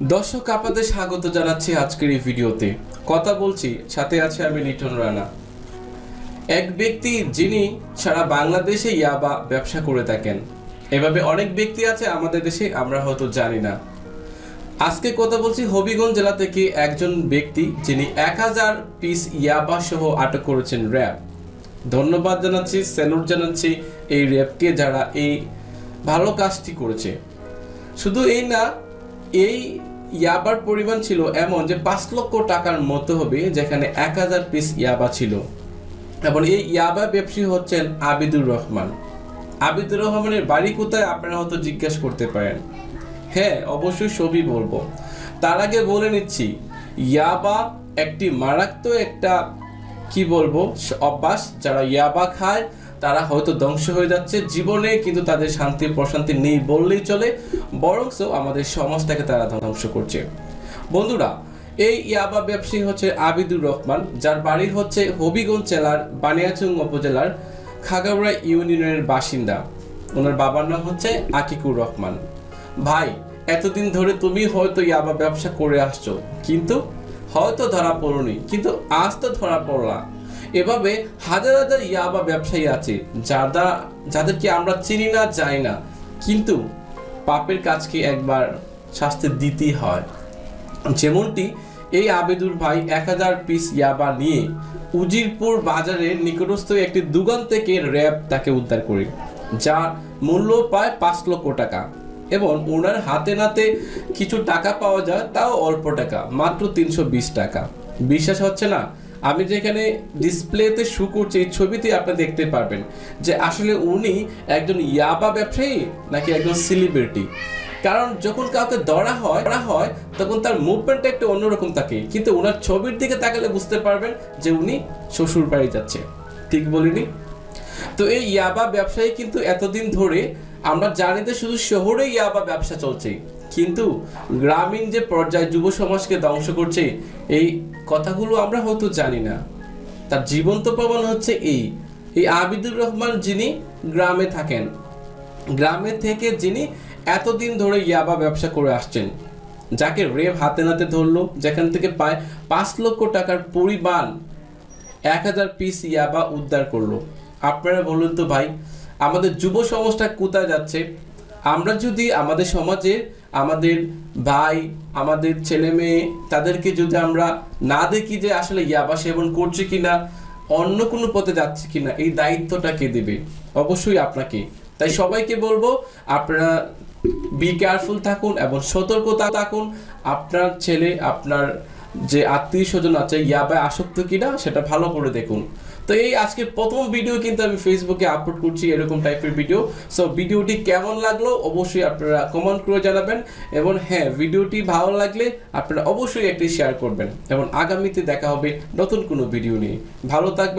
দর্শক, আপনাদের স্বাগত জানাচ্ছি আজকের এই ভিডিওতে। কথা বলছি, সাথে আছে আমি লিটন রানা। এক ব্যক্তি যিনি সারা বাংলাদেশে ইয়াবা ব্যবসা করে থাকেন। এভাবে অনেক ব্যক্তি আছে আমাদের দেশে, আমরা হয়তো জানি না। আজকে কথা বলছি হবিগঞ্জ জেলা থেকে একজন ব্যক্তি যিনি এক হাজার পিস ইয়াবা সহ আটক করেছেন র্যাব। ধন্যবাদ জানাচ্ছি, স্যালুট জানাচ্ছি এই র্যাবকে যারা এই ভালো কাজটি করেছে। শুধু এই না এই ইয়াবার পরিমাণ ছিল এমন যে পাঁচ লক্ষ টাকার মতো হবে, যেখানে এক হাজার পিস ইয়াবা ছিল। এবং এই ইয়াবা ব্যবসায়ী হচ্ছেন আবিদুর রহমান। আবিদুর রহমানের বাড়ি কোথায় আপনারা হয়তো জিজ্ঞেস করতে পারেন। হ্যাঁ অবশ্যই সবই বলব। তার আগে বলে নিচ্ছি, ইয়াবা একটি মারাত্মক একটা, কি বলব, অভ্যাস যারা ইয়াবা খায় তারা হয়তো ধ্বংস হয়ে যাচ্ছে জীবনে, কিন্তু তাদের শান্তি প্রশান্তি নেই বললেই চলে। বরংস আমাদের সমাজটাকে তারা ধ্বংস করছে। বন্ধুরা, এই ইয়াবা ব্যবসায়ী হচ্ছে আবিদুর রহমান, যার বাড়ি হচ্ছে হবিগঞ্জ জেলার বানিয়াচুং উপজেলার খাগাউড়া ইউনিয়নের বাসিন্দা। ওনার বাবার নাম হচ্ছে আকিকুর রহমান। ভাই, এতদিন ধরে তুমি হয়তো ইয়াবা ব্যবসা করে আসছো, কিন্তু হয়তো ধরা পড়নি, কিন্তু আজ তো ধরা পড়লা। এভাবে হাজার হাজার ইয়াবা ব্যবসায়ী আছে যারা যাদেরকে আমরা চিনি না, জানি না। কিন্তু পাপের কাজকে একবার শাস্তি দিতেই হয়। যেমনটি এই আবেদুর ভাই এক হাজার পিস ইয়াবা নিয়ে উজিরপুর বাজারের নিকটস্থ একটি দোকান থেকে র্যাব তাকে উদ্ধার করে, যার মূল্য প্রায় পাঁচ লক্ষ টাকা এবং ওনার হাতে নাতে কিছু টাকা পাওয়া যায়, তাও অল্প টাকা, মাত্র তিনশো বিশ টাকা। বিশ্বাস হচ্ছে না আমি যেখানে ডিসপ্লেতে শু করছি, এই ছবিতে আপনি দেখতে পারবেন যে আসলে উনি একজন ইয়াবা ব্যবসায়ী নাকি একজন সেলিব্রিটি কারণ যখন কাউকে ধরা হয় ধরা হয়, তখন তার মুভমেন্টটা একটু অন্যরকম থাকে। কিন্তু ওনার ছবির দিকে তাকালে বুঝতে পারবেন যে উনি শ্বশুর বাড়ি যাচ্ছে। ঠিক বলিনি? তো এই ইয়াবা ব্যবসায়ী কিন্তু এতদিন ধরে আমরা জানি যে শুধু শহরে ইয়াবা ব্যবসা চলছে কিন্তু গ্রামীণ যে পর্যায়ে যুব সমাজকে ধ্বংস করছে, এই কথাগুলো আমরা হয়তো জানি না। তার জীবন্ত প্রমাণ হচ্ছে এই এই আবিদুর রহমান যিনি গ্রামে থাকেন, গ্রামে থেকে যিনি এতদিন ধরে ইয়াবা ব্যবসা করে আসছেন, যাকে রেব হাতে নাতে ধরলো, যেখান থেকে পায় পাঁচ লক্ষ টাকার পরিমাণ এক হাজার পিস ইয়াবা উদ্ধার করল। আপনারা বলুন তো ভাই আমাদের যুব সমাজটা কোথায় যাচ্ছে? আমরা যদি আমাদের সমাজে আমাদের ভাই, আমাদের ছেলে মেয়ে, তাদেরকে যদি আমরা না দেখি যে আসলে ইয়াবা সেবন করছে কিনা, অন্য কোনো পথে যাচ্ছে কিনা, এই দায়িত্বটা কে দেবে? অবশ্যই আপনাকে। তাই সবাইকে বলব, আপনারা বি কেয়ারফুল থাকুন এবং সতর্কতা থাকুন। আপনার ছেলে, আপনার যে আত্মীয় স্বজন আছে ইয়াবায় আসক্ত কিনা, সেটা ভালো করে দেখুন। তো এই আজকে প্রথম ভিডিও কিন্তু আমি ফেসবুকে আপলোড করছি এরকম টাইপের ভিডিও সো ভিডিওটি কেমন লাগল অবশ্যই আপনারা কমেন্ট করে জানাবেন। এবং হ্যাঁ ভিডিওটি ভালো লাগলে আপনারা অবশ্যই একটি শেয়ার করবেন। এবং আগামীতে দেখা হবে নতুন কোনো ভিডিও নিয়ে। ভালো থাকবেন।